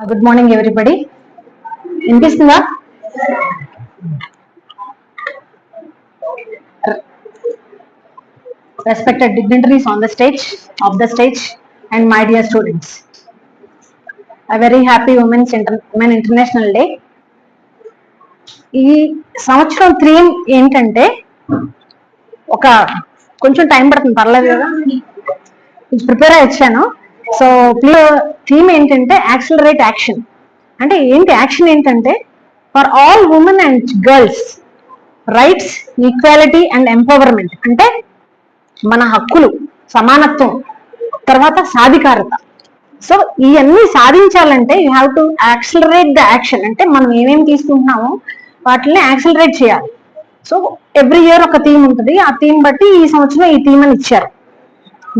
Good morning everybody వినిపిస్తుందా? Respected dignitaries on the stage of the stage and my dear students I very happy women's women international day ఈ సంవత్సరం three ఏంటంటే ఒక కొంచెం time పడుతుంది పర్లేదు కదా? ప్రిపేర్ అయ్యి వచ్చాను. సో ప్లీజ్ థీమ్ ఏంటంటే యాక్సిలరేట్ యాక్షన్ అంటే ఏంటి యాక్షన్ ఏంటంటే for all women and girls rights equality and empowerment అంటే మన హక్కులు సమానత్వం తర్వాత సాధికారత. సో ఇవన్నీ సాధించాలంటే you have to accelerate the action అంటే మనం ఏమేమి తీసుకుంటున్నామో వాటిని యాక్సిలరేట్ చేయాలి. సో ఎవ్రీ ఇయర్ ఒక థీమ్ ఉంటుంది. ఆ థీమ్ బట్టి ఈ సంవత్సరం ఈ థీమ్ అని ఇచ్చారు.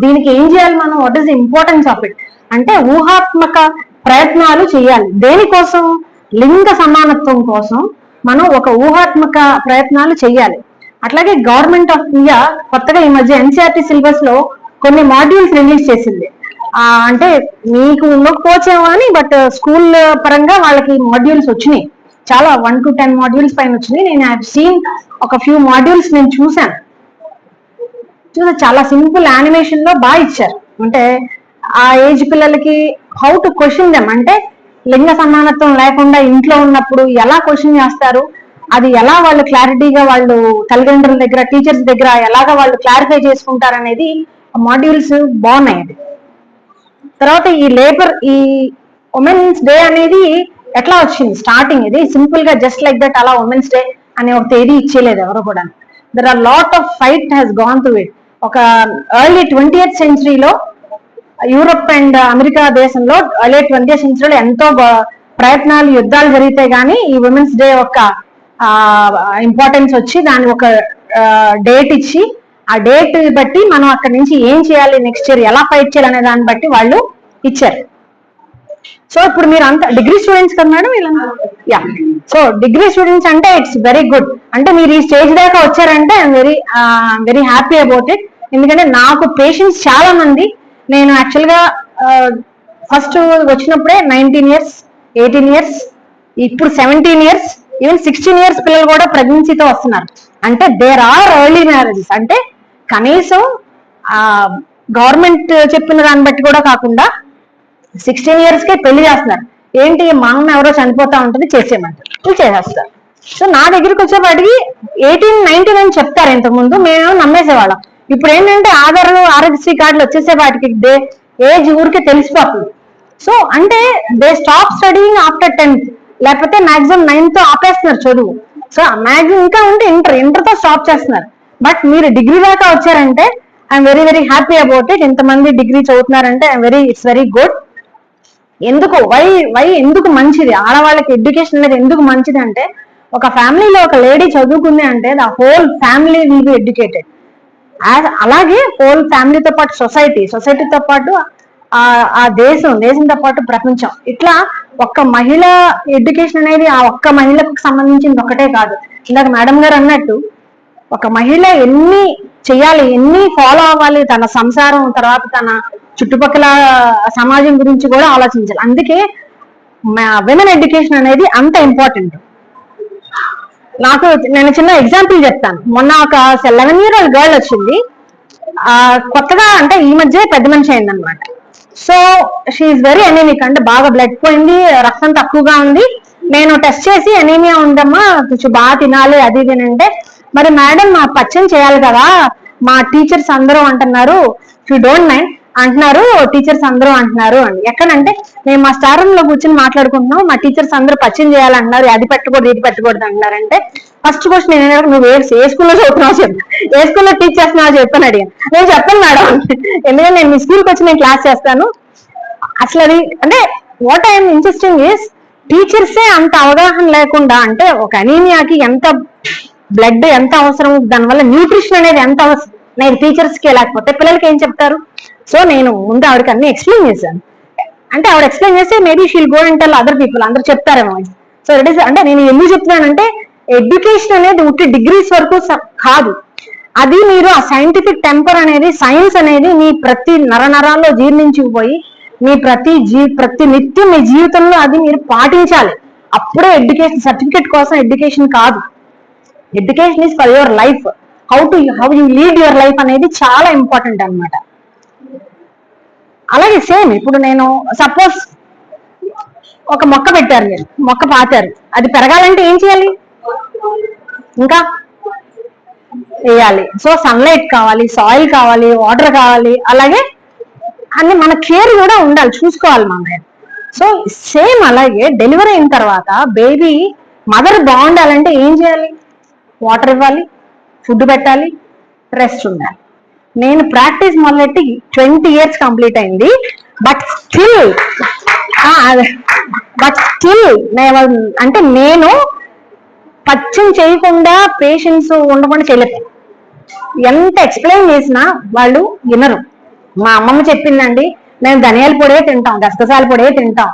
దీనికి ఏం చేయాలి మనం? What is importance of it అంటే ఊహాత్మక ప్రయత్నాలు చేయాలి. దేనికోసం? లింగ సమానత్వం కోసం మనం ఒక ఊహాత్మక ప్రయత్నాలు చేయాలి. అట్లాగే గవర్నమెంట్ ఆఫ్ ఇండియా కొత్తగా ఈ మధ్య ఎన్సీఆర్టీ సిలబస్లో కొన్ని మాడ్యూల్స్ రిలీజ్ చేసింది. ఆ, అంటే మీకు ఉండకపోవచ్చేమో అని బట్ స్కూల్ పరంగా వాళ్ళకి మాడ్యూల్స్ వచ్చినాయి. చాలా వన్ టు టెన్ మాడ్యూల్స్ పైన వచ్చినాయి. నేను హ్యావ్ సీన్ ఒక ఫ్యూ మాడ్యూల్స్ నేను చూశాను. చూసా చాలా సింపుల్ యానిమేషన్లో బాగా ఇచ్చారు. అంటే ఆ ఏజ్ పిల్లలకి హౌ టు క్వశ్చన్ దెమ్ అంటే లింగ సమానత్వం లేకుండా ఇంట్లో ఉన్నప్పుడు ఎలా క్వశ్చన్ చేస్తారు? అది ఎలా వాళ్ళు క్లారిటీగా వాళ్ళు తల్లిదండ్రుల దగ్గర టీచర్స్ దగ్గర ఎలాగా వాళ్ళు క్లారిఫై చేసుకుంటారు అనేది మాడ్యూల్స్ బాగున్నాయి అది తర్వాత ఈ లేబర్ ఈ ఉమెన్స్ డే అనేది ఎట్లా వచ్చింది? స్టార్టింగ్ ఇది సింపుల్గా జస్ట్ లైక్ దట్ అలా ఉమెన్స్ డే అనే ఒక తేదీ ఇచ్చేయలేదు ఎవరు కూడా there are lot of fight has gone to it ఒక ఎర్లీ ట్వంటీ ఎయిత్ సెంచరీలో యూరప్ అండ్ అమెరికా దేశంలో ఎర్లీ ట్వంటీ సెంచరీలో ఎంతో ప్రయత్నాలు యుద్ధాలు జరిగితే గానీ ఈ ఉమెన్స్ డే యొక్క ఇంపార్టెన్స్ వచ్చి దాని ఒక డేట్ ఇచ్చి ఆ డేట్ బట్టి మనం అక్కడి నుంచి ఏం చేయాలి నెక్స్ట్ ఇయర్ ఎలా ఫైట్ చేయాలి అనే దాన్ని బట్టి వాళ్ళు ఇచ్చారు. సో ఇప్పుడు మీరు అంత డిగ్రీ స్టూడెంట్స్ కదా మేడం ఇలా? యా సో డిగ్రీ స్టూడెంట్స్ అంటే ఇట్స్ వెరీ గుడ్ అంటే మీరు ఈ స్టేజ్ దాకా వచ్చారంటే I'm very very happy about it ఎందుకంటే నాకు పేషెంట్స్ చాలా మంది నేను యాక్చువల్గా ఫస్ట్ వచ్చినప్పుడే నైన్టీన్ ఇయర్స్ ఎయిటీన్ ఇయర్స్ ఇప్పుడు seventeen years even sixteen years పిల్లలు కూడా ప్రెగ్నెన్సీతో వస్తున్నారు. అంటే దేర్ ఆర్ ఎర్లీ మ్యారేజెస్ అంటే కనీసం గవర్నమెంట్ చెప్పిన దాన్ని బట్టి కూడా కాకుండా సిక్స్టీన్ ఇయర్స్ కే పెళ్ళి చేస్తున్నారు. ఏంటి మా అమ్మ ఎవరో చనిపోతా ఉంటుంది చేసేయమంటారు. చేసేస్తారు. సో నా దగ్గరికి వచ్చేపాటికి ఎయిటీన్ నైన్టీన్ అని చెప్తారు ఇంతకు ముందు మేము నమ్మేసేవాళ్ళం. ఇప్పుడు ఏంటంటే ఆధార్ ఆరోగ్యశ్రీ కార్డులు వచ్చేసే వాటికి డే ఏజ్ ఊరికే తెలిసిపోతుంది. సో అంటే they stop studying after tenth లేకపోతే మాక్సిమం నైన్త్ ఆపేస్తున్నారు చదువు. సో మాక్సిమం ఇంకా ఉంటే ఇంటర్ ఇంటర్తో స్టాప్ చేస్తున్నారు. బట్ మీరు డిగ్రీ దాకా వచ్చారంటే I'm very very happy about it. ఇంతమంది degree చదువుతున్నారంటే I'm very it's very good. ఎందుకు? వై వై ఎందుకు మంచిది? ఆడవాళ్ళకి ఎడ్యుకేషన్ అనేది ఎందుకు మంచిది అంటే ఒక ఫ్యామిలీలో ఒక లేడీ చదువుకుంది అంటే the whole family will be educated. అలాగే హోల్ ఫ్యామిలీతో పాటు సొసైటీ సొసైటీతో పాటు ఆ ఆ దేశం దేశంతో పాటు ప్రపంచం. ఇట్లా ఒక్క మహిళ ఎడ్యుకేషన్ అనేది ఆ ఒక్క మహిళకు సంబంధించింది ఒకటే కాదు. ఇందాక మేడం గారు అన్నట్టు ఒక మహిళ ఎన్ని చేయాలి ఎన్ని ఫాలో అవ్వాలి తన సంసారం తర్వాత తన చుట్టుపక్కల సమాజం గురించి కూడా ఆలోచించాలి. అందుకే విమెన్ ఎడ్యుకేషన్ అనేది అంత ఇంపార్టెంట్ నాకు నేను చిన్న ఎగ్జాంపుల్ చెప్తాను. మొన్న ఒక లెవెన్ ఇయర్ ఓల్డ్ గర్ల్ వచ్చింది. ఆ కొత్తగా అంటే ఈ మధ్య పెద్ద మనిషి అయింది అనమాట సో షీఈ్ వెరీ ఎనీమిక్ అంటే బాగా బ్లడ్ పోయింది రక్తం తక్కువగా ఉంది. నేను టెస్ట్ చేసి ఎనీమియా ఉందమ్మా కొంచెం బాగా తినాలి అది ఇది అంటే మరి మేడం మా పచ్చని చేయాలి కదా మా టీచర్స్ అందరూ అంటున్నారు యూ డోంట్ మైండ్ అంటున్నారు టీచర్స్ అందరూ అంటున్నారు అని ఎక్కడంటే మేము మా స్టార్ రూమ్లో కూర్చొని మాట్లాడుకుంటున్నాం మా టీచర్స్ అందరూ పచ్చని చేయాలంటున్నారు అది పెట్టకూడదు ఇది పెట్టకూడదు అంటున్నారంటే ఫస్ట్ క్వశ్చన్ నేను నువ్వు ఏ ఏ స్కూల్లో చదువుతున్నావు చెప్పు. ఏ స్కూల్లో టీచ్ చేస్తున్నావు చెప్పాను అడిగాను. నేను చెప్పను మేడం. ఎందుకంటే నేను మీ స్కూల్కి వచ్చి నేను క్లాస్ చేస్తాను. అసలు అది అంటే వాట్ ఐఎమ్ ఇంట్రెస్టింగ్ ఇస్ టీచర్సే అంత అవగాహన లేకుండా అంటే ఒక అనీమియాకి ఎంత బ్లడ్ ఎంత అవసరం దానివల్ల న్యూట్రిషన్ అనేది ఎంత అవసరం నేను టీచర్స్కి లేకపోతే పిల్లలకి ఏం చెప్తారు? సో నేను ముందు ఆవిడకి అన్ని ఎక్స్ప్లెయిన్ చేశాను. అంటే ఆవిడ ఎక్స్ప్లెయిన్ చేస్తే maybe she'll go and tell other people అందరు చెప్తారేమో సో ఇట్ ఇస్ అంటే నేను ఎందుకు చెప్తున్నానంటే ఎడ్యుకేషన్ అనేది ఉట్టి డిగ్రీస్ వరకు కాదు. అది మీరు ఆ సైంటిఫిక్ టెంపర్ అనేది సైన్స్ అనేది మీ ప్రతి నర నరాల్లో జీర్ణించుకుపోయి మీ ప్రతి జీ ప్రతి నిత్యం మీ జీవితంలో అది మీరు పాటించాలి. అప్పుడే ఎడ్యుకేషన్ సర్టిఫికేట్ కోసం ఎడ్యుకేషన్ కాదు. Education is for your life how to how you lead your life అనేది చాలా ఇంపార్టెంట్ అనమాట అలాగే సేమ్ ఇప్పుడు నేను సపోజ్ ఒక మొక్క పెట్టారు మీరు మొక్క పాతారు. అది పెరగాలంటే ఏం చేయాలి? ఇంకా వేయాలి. సో సన్లైట్ కావాలి సాయిల్ కావాలి వాటర్ కావాలి అలాగే అన్ని మన కేర్ కూడా ఉండాలి చూసుకోవాలి మన సో సేమ్ అలాగే డెలివరీ అయిన తర్వాత బేబీ మదర్ బాగుండాలంటే ఏం చేయాలి? వాటర్ ఇవ్వాలి ఫుడ్ పెట్టాలి రెస్ట్ ఉండాలి. నేను ప్రాక్టీస్ మొదలెట్టి ట్వంటీ ఇయర్స్ కంప్లీట్ అయింది. బట్ స్టిల్ బట్ స్టిల్ అంటే నేను పచ్చం చేయకుండా పేషెంట్స్ ఉండకుండా చేయలేదు ఎంత ఎక్స్ప్లెయిన్ చేసినా వాళ్ళు వినరు. మా అమ్మమ్మ చెప్పిందండి మేము ధనియాల పొడే తింటాం గసగసాల పొడే తింటాం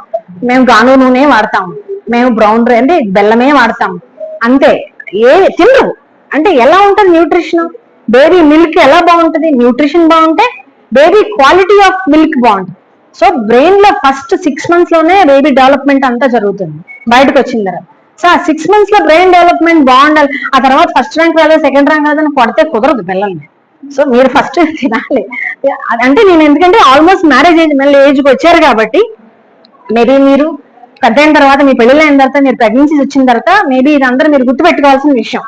మేము గాను నూనె వాడతాం మేము బ్రౌన్ అంటే బెల్లమే వాడతాం అంతే ఏ తినరు. అంటే ఎలా ఉంటుంది న్యూట్రిషన్ బేబీ మిల్క్ ఎలా బాగుంటుంది? న్యూట్రిషన్ బాగుంటే బేబీ క్వాలిటీ ఆఫ్ మిల్క్ బాగుంటుంది. సో బ్రెయిన్లో ఫస్ట్ సిక్స్ మంత్స్లోనే బేబీ డెవలప్మెంట్ అంతా జరుగుతుంది. బయటకు వచ్చిన తర్వాత. సో ఆ సిక్స్ మంత్స్లో బ్రెయిన్ డెవలప్మెంట్ బాగుండాలి. ఆ తర్వాత ఫస్ట్ ర్యాంక్ రాలేదు సెకండ్ ర్యాంక్ రాలేదని కొడితే కుదరదు పిల్లల్ని. సో మీరు ఫస్ట్ తినాలి. అంటే నేను ఎందుకంటే ఆల్మోస్ట్ మ్యారేజ్ ఏజ్ మళ్ళీ ఏజ్కి వచ్చారు కాబట్టి మేబీ మీరు పెద్ద అయిన తర్వాత మీ పెళ్ళిళ్ళు అయిన తర్వాత మీరు ప్రెగ్నెన్సీస్ వచ్చిన తర్వాత మేబీ ఇది మీరు గుర్తుపెట్టుకోవాల్సిన విషయం.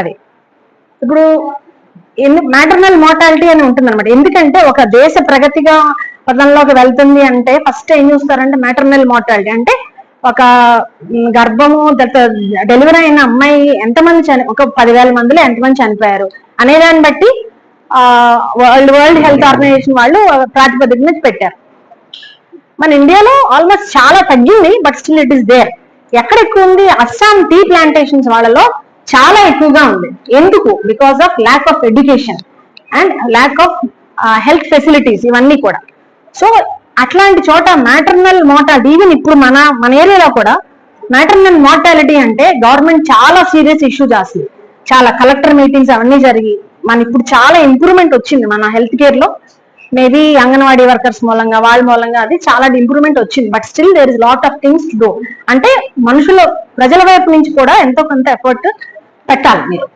అది. ఇప్పుడు మ్యాటర్నల్ మోర్టాలిటీ అని ఉంటుంది అనమాట ఎందుకంటే ఒక దేశ ప్రగతిగా పదంలోకి వెళ్తుంది అంటే ఫస్ట్ ఏం చూస్తారంటే మ్యాటర్నల్ మోర్టాలిటీ అంటే ఒక గర్భము డెలివరీ అయిన అమ్మాయి ఎంతమంది చని ఒక పదివేల మందిలో ఎంతమంది చనిపోయారు అనే దాన్ని బట్టి వరల్డ్ వరల్డ్ హెల్త్ ఆర్గనైజేషన్ వాళ్ళు ప్రాతిపదికన పెట్టారు. మన ఇండియాలో ఆల్మోస్ట్ చాలా తగ్గింది but still it is there ఎక్కడ ఎక్కువ ఉంది? అస్సాం టీ ప్లాంటేషన్స్ వాళ్ళలో చాలా ఎక్కువగా ఉంది. ఎందుకు? Because of lack of education and lack of health facilities ఇవన్నీ కూడా. సో అట్లాంటి చోట మ్యాటర్నల్ మోటాలిటీ ఈవెన్ ఇప్పుడు మన మన ఏరియాలో కూడా మ్యాటర్నల్ మోర్టాలిటీ అంటే గవర్నమెంట్ చాలా సీరియస్ ఇష్యూ చేస్తుంది. చాలా కలెక్టర్ మీటింగ్స్ అవన్నీ జరిగి మన ఇప్పుడు చాలా ఇంప్రూవ్మెంట్ వచ్చింది మన హెల్త్ కేర్లో. మేబీ అంగన్వాడీ వర్కర్స్ మూలంగా వాళ్ళ మూలంగా అది చాలా ఇంప్రూవ్మెంట్ వచ్చింది. But still there is lot of things do అంటే మనుషుల ప్రజల వైపు నుంచి కూడా ఎంతో కొంత ఎఫర్ట్ పెట్టాలి మీరు.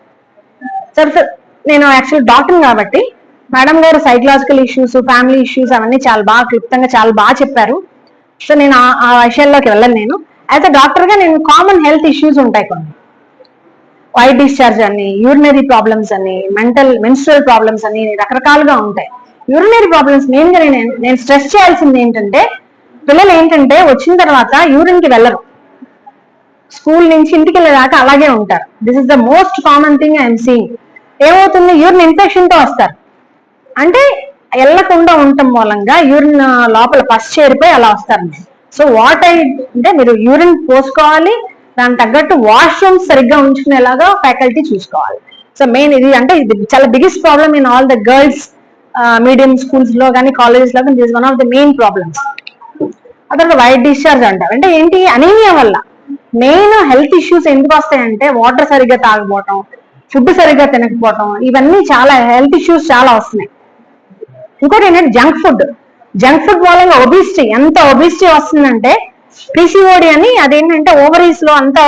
సార్ సార్ నేను యాక్చువల్ డాక్టర్ కాబట్టి మేడం గారు సైకలాజికల్ ఇష్యూస్ ఫ్యామిలీ ఇష్యూస్ అవన్నీ చాలా బాగా క్లుప్తంగా చాలా బాగా చెప్పారు. సో నేను ఆ- విషయాల్లోకి వెళ్ళను నేను. అయితే అ డాక్టర్గా నేను కామన్ హెల్త్ ఇష్యూస్ ఉంటాయి కొన్ని. వైట్ డిశ్చార్జ్ అని యూరినరీ ప్రాబ్లమ్స్ అని మెంటల్ మెన్స్ట్రల్ ప్రాబ్లమ్స్ అని రకరకాలుగా ఉంటాయి. యూరినరీ ప్రాబ్లమ్స్ మెయిన్గా నేను నేను స్ట్రెస్ చేయాల్సింది ఏంటంటే పిల్లలు ఏంటంటే వచ్చిన తర్వాత యూరిన్కి వెళ్ళరు. స్కూల్ నుంచి ఇంటికి వెళ్ళేదాకా అలాగే ఉంటారు. This is the most common thing I'm seeing ఏమవుతుంది? యూరిన్ ఇన్ఫెక్షన్తో వస్తారు. అంటే వెళ్ళకుండా ఉండటం మూలంగా యూరిన్ లోపల పస్ చేరిపోయి అలా వస్తారు సో వాట్ ఐ అంటే మీరు యూరిన్ పోసుకోవాలి దానికి తగ్గట్టు వాష్రూమ్స్ సరిగ్గా ఉంచుకునేలాగా ఫ్యాకల్టీ చూసుకోవాలి. సో మెయిన్ ఇది అంటే ఇది చాలా biggest problem in all the girls medium స్కూల్స్లో కానీ కాలేజెస్లో కానీ this one of the main problems అతను వైట్ డిశ్చార్జ్ అంటారు. అంటే ఏంటి? అనీమియా వల్ల. మెయిన్ హెల్త్ ఇష్యూస్ ఎందుకు వస్తాయంటే వాటర్ సరిగ్గా తాగిపోవటం ఫుడ్ సరిగ్గా తినకపోవటం ఇవన్నీ చాలా హెల్త్ ఇష్యూస్ చాలా వస్తున్నాయి. ఇంకోటి ఏంటంటే జంక్ ఫుడ్. జంక్ ఫుడ్ మూలంగా ఒబిసిటీ ఎంత ఒబిసిటీ వస్తుందంటే పీసీఓడి అని అదేంటంటే ఓవరీస్లో అంత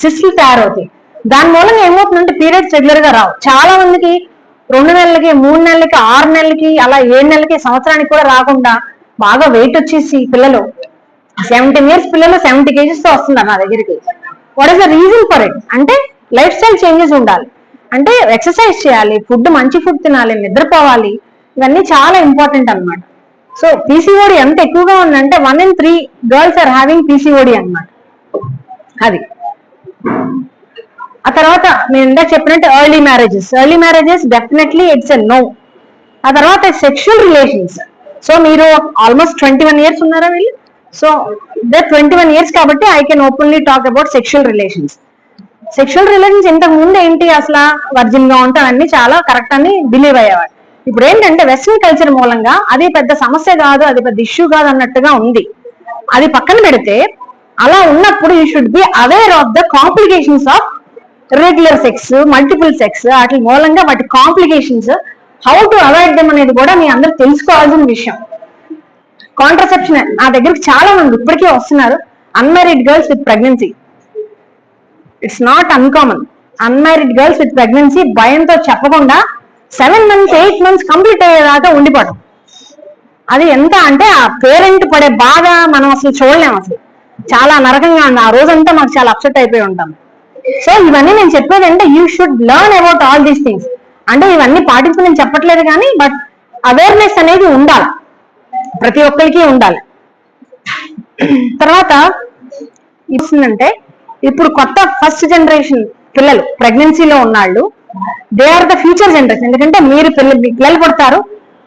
సిస్టులు తయారవుతాయి. దాని మూలంగా ఏమవుతుందంటే పీరియడ్స్ రెగ్యులర్గా రావు. చాలా మందికి రెండు నెలలకి మూడు నెలలకి ఆరు నెలలకి అలా ఏడు నెలలకి సంవత్సరానికి కూడా రాకుండా బాగా వెయిట్ వచ్చేసి పిల్లలు సెవెంటీన్ ఇయర్స్ పిల్లలు సెవెంటీ కేజీస్తో వస్తున్నారు నా దగ్గరికి. What is the reason for it అంటే లైఫ్ స్టైల్ చేంజెస్ ఉండాలి. అంటే ఎక్సర్సైజ్ చేయాలి ఫుడ్ మంచి ఫుడ్ తినాలి నిద్రపోవాలి ఇవన్నీ చాలా ఇంపార్టెంట్ అన్నమాట. సో పీసీఓడి ఎంత ఎక్కువగా ఉందంటే one in three girls are having PCOD అన్నమాట. అది. ఆ తర్వాత నేను ఇందాక చెప్పినట్టు early marriages early marriages definitely it's a no ఆ తర్వాత సెక్షువల్ రిలేషన్స్ సో మీరు ఆల్మోస్ట్ ట్వంటీ వన్ ఇయర్స్ ఉన్నారా వీళ్ళు? So the twenty one years కాబట్టి I can openly talk about sexual relations sexual relations ఇంతకు ముందు ఏంటి అసలు? వర్జిన్గా ఉంటే అన్ని చాలా కరెక్ట్ అని బిలీవ్ అయ్యేవాడు ఇప్పుడు ఏంటంటే వెస్ట్రన్ కల్చర్ మూలంగా అది పెద్ద సమస్య కాదు అది పెద్ద ఇష్యూ కాదు అన్నట్టుగా ఉంది. అది పక్కన పెడితే అలా ఉన్నప్పుడు you should be aware of the complications of regular sex multiple sex వాటి మూలంగా వాటి complications how to avoid them అనేది కూడా మీ అందరూ తెలుసుకోవాల్సిన విషయం. కాంట్రసెప్షన్ నా దగ్గరికి చాలా మంది ఇప్పటికే వస్తున్నారు. Unmarried girls with pregnancy it's not uncommon unmarried girls with pregnancy భయంతో చెప్పకుండా seven months eight months complete అయ్యేదాకా ఉండిపోవడం. అది ఎంత అంటే ఆ పేరెంట్ పడే బాధ మనం అసలు చూడలేము అసలు. చాలా నరకంగా ఉంది. ఆ రోజంతా మాకు చాలా అప్సెట్ అయిపోయి ఉంటాం. సో ఇవన్నీ నేను చెప్పేది అంటే you should learn about all these things అంటే ఇవన్నీ పాటించి నేను చెప్పట్లేదు కానీ బట్ అవేర్నెస్ అనేది ఉండాలి. ప్రతి ఒక్కరికి ఉండాలి. తర్వాత ఇస్తుందంటే ఇప్పుడు కొత్త ఫస్ట్ జనరేషన్ పిల్లలు ప్రెగ్నెన్సీలో ఉన్నాళ్ళు they are the future generation ఎందుకంటే మీరు పిల్లలు పిల్లలు పుడతారు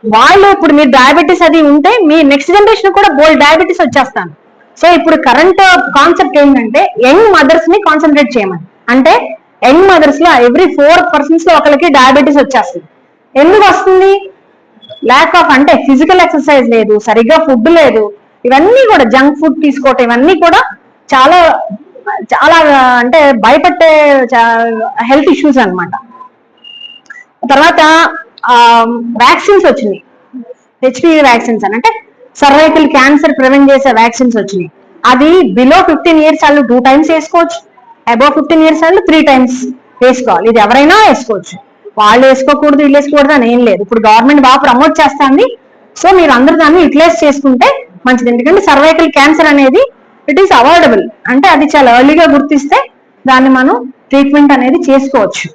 వాళ్ళు ఇప్పుడు మీరు డయాబెటీస్ అది ఉంటే మీ నెక్స్ట్ జనరేషన్ కూడా బోల్డ్ డయాబెటీస్ వచ్చేస్తాను. సో ఇప్పుడు కరెంట్ కాన్సెప్ట్ ఏంటంటే యంగ్ మదర్స్ని కాన్సన్ట్రేట్ చేయమని. అంటే యంగ్ మదర్స్లో ఎవ్రీ ఫోర్ పర్సన్స్లో ఒకరికి డయాబెటీస్ వచ్చేస్తుంది. ఎందుకు వస్తుంది? ల్యాక్ ఆఫ్ అంటే ఫిజికల్ ఎక్సర్సైజ్ లేదు సరిగ్గా ఫుడ్ లేదు. ఇవన్నీ కూడా జంక్ ఫుడ్ తీసుకోవటం ఇవన్నీ కూడా చాలా చాలా అంటే భయపెట్టే హెల్త్ ఇష్యూస్ అనమాట తర్వాత వ్యాక్సిన్స్ వచ్చినాయి. హెచ్పివి వ్యాక్సిన్స్ అని. అంటే సర్వైకల్ క్యాన్సర్ ప్రివెంట్ చేసే వ్యాక్సిన్స్ వచ్చినాయి. అది బిలో ఫిఫ్టీన్ ఇయర్స్ వాళ్ళు టూ టైమ్స్ వేసుకోవచ్చు. అబౌవ్ ఫిఫ్టీన్ ఇయర్స్ వాళ్ళు త్రీ టైమ్స్ వేసుకోవాలి. ఇది ఎవరైనా వేసుకోవచ్చు. వాళ్ళు వేసుకోకూడదు వీళ్ళు వేసుకోకూడదు అని ఏం లేదు. ఇప్పుడు గవర్నమెంట్ బాగా ప్రమోట్ చేస్తుంది. సో మీరు అందరూ దాన్ని యూటిలైజ్ చేసుకుంటే మంచిది. ఎందుకంటే సర్వైకల్ క్యాన్సర్ అనేది ఇట్ ఈస్ అవాయిడబుల్ అంటే అది చాలా ఎర్లీగా గుర్తిస్తే దాన్ని మనం ట్రీట్మెంట్ అనేది చేసుకోవచ్చు.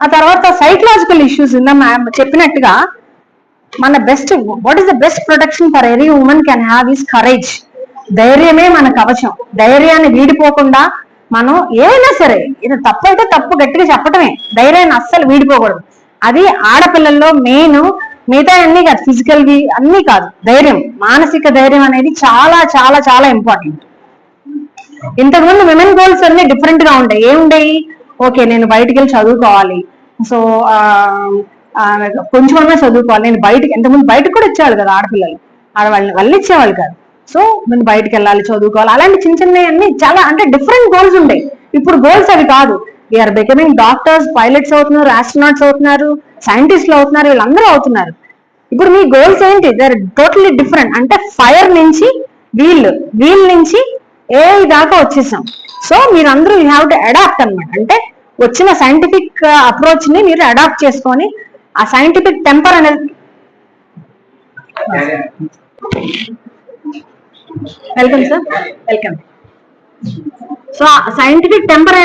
ఆ తర్వాత సైకలాజికల్ ఇష్యూస్ ఇందా మ్యామ్ చెప్పినట్టుగా మన best what is the best protection for every women can have is courage ధైర్యమే మన కవచం ధైర్యాన్ని వీడిపోకుండా మనం ఏమైనా సరే ఇది తప్పు అయితే తప్పు గట్టిగా చెప్పటమే. ధైర్యాన్ని అస్సలు వీడిపోకూడదు. అది ఆడపిల్లల్లో మెయిన్ మిగతా అన్ని కాదు ఫిజికల్ వి అన్ని కాదు. ధైర్యం మానసిక ధైర్యం అనేది చాలా చాలా చాలా ఇంపార్టెంట్ ఇంతకుముందు విమెన్ గోల్స్ అన్ని డిఫరెంట్గా ఉంటాయి ఏముండేవి? ఓకే నేను బయటికి వెళ్ళి చదువుకోవాలి. సో కొంచెమన్నా చదువుకోవాలి. నేను బయటకి ఇంతకుముందు బయటకు కూడా ఇచ్చేవాళ్ళు కదా ఆడపిల్లలు. ఆడవాళ్ళని వాళ్ళు ఇచ్చేవాళ్ళు కాదు. సో నేను బయటికి వెళ్ళాలి చదువుకోవాలి. అలాంటి చిన్న చిన్న అన్ని చాలా అంటే డిఫరెంట్ గోల్స్ ఉంటాయి. ఇప్పుడు గోల్స్ అవి కాదు. వీఆర్ బికమింగ్ డాక్టర్స్ పైలట్స్ అవుతున్నారు ఆస్ట్రోనాట్స్ అవుతున్నారు సైంటిస్ట్లు అవుతున్నారు వీళ్ళందరూ అవుతున్నారు. ఇప్పుడు మీ గోల్స్ ఏంటి? దర్ టోటలీ డిఫరెంట్ అంటే ఫైర్ నుంచి వీల్ వీల్ నుంచి ఏ దాకా వచ్చేసాం. సో మీరందరూ యూ హ్యావ్ టు అడాప్ట్ అనమాట అంటే వచ్చిన సైంటిఫిక్ అప్రోచ్ uh, ని మీరు అడాప్ట్ చేసుకొని ఆ సైంటిఫిక్ టెంపర్ అనేది welcome sir welcome so scientific temper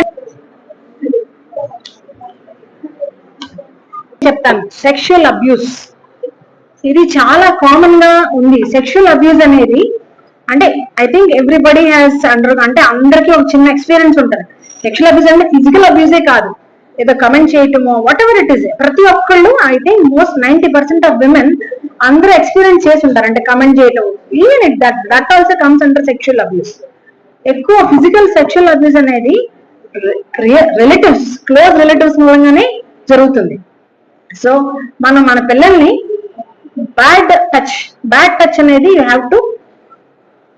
చెప్తాను. సెక్షువల్ అబ్యూస్ ఇది చాలా కామన్గా ఉంది. సెక్షువల్ అబ్యూస్ అనేది అంటే I think everybody has under అంటే అందరికీ ఒక చిన్న ఎక్స్పీరియన్స్ ఉంటుంది. సెక్షువల్ అబ్యూస్ అంటే ఫిజికల్ అబ్యూసే కాదు. ఏదో కమెంట్ చేయటమో వాట్ ఎవర్ ఇట్ ఈస్ ప్రతి ఒక్కళ్ళు I think most ninety percent of women అందరూ ఎక్స్పీరియన్స్ చేసి ఉంటారు అంటే కమెంట్ చేయటం. Even it that that also comes under sexual abuse ఎక్కువ ఫిజికల్ సెక్షువల్ అబ్యూస్ అనేది రిలేటివ్స్ క్లోజ్ రిలేటివ్స్ మూలంగానే జరుగుతుంది. సో మనం మన పిల్లల్ని బ్యాడ్ టచ్ బ్యాడ్ టచ్ అనేది యూ హ్యావ్ టు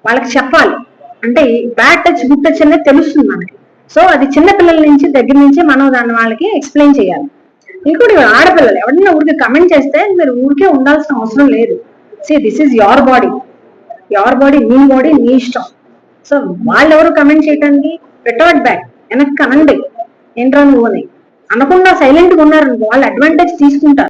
వాళ్ళకి చెప్పాలి. అంటే బ్యాడ్ టచ్ గుడ్ టచ్ అనేది తెలుస్తుంది మనకి. సో అది చిన్న పిల్లల నుంచి దగ్గర నుంచి మనం దాన్ని వాళ్ళకి ఎక్స్ప్లెయిన్ చేయాలి. ఇంకోటి ఆడపిల్లలు? ఎవరైనా ఊరికి కమెంట్ చేస్తే మీరు ఊరికే ఉండాల్సిన అవసరం లేదు. See this is your body your body నీ బాడీ నీ ఇష్టం. సో వాళ్ళు ఎవరు కమెంట్ చేయడానికి రిటార్డ్ బ్యాక్ వెనక్కి అనండి. ఏంట్రా నువ్వు అని. అనకుండా సైలెంట్గా ఉన్నారు వాళ్ళు అడ్వాంటేజ్ తీసుకుంటారు.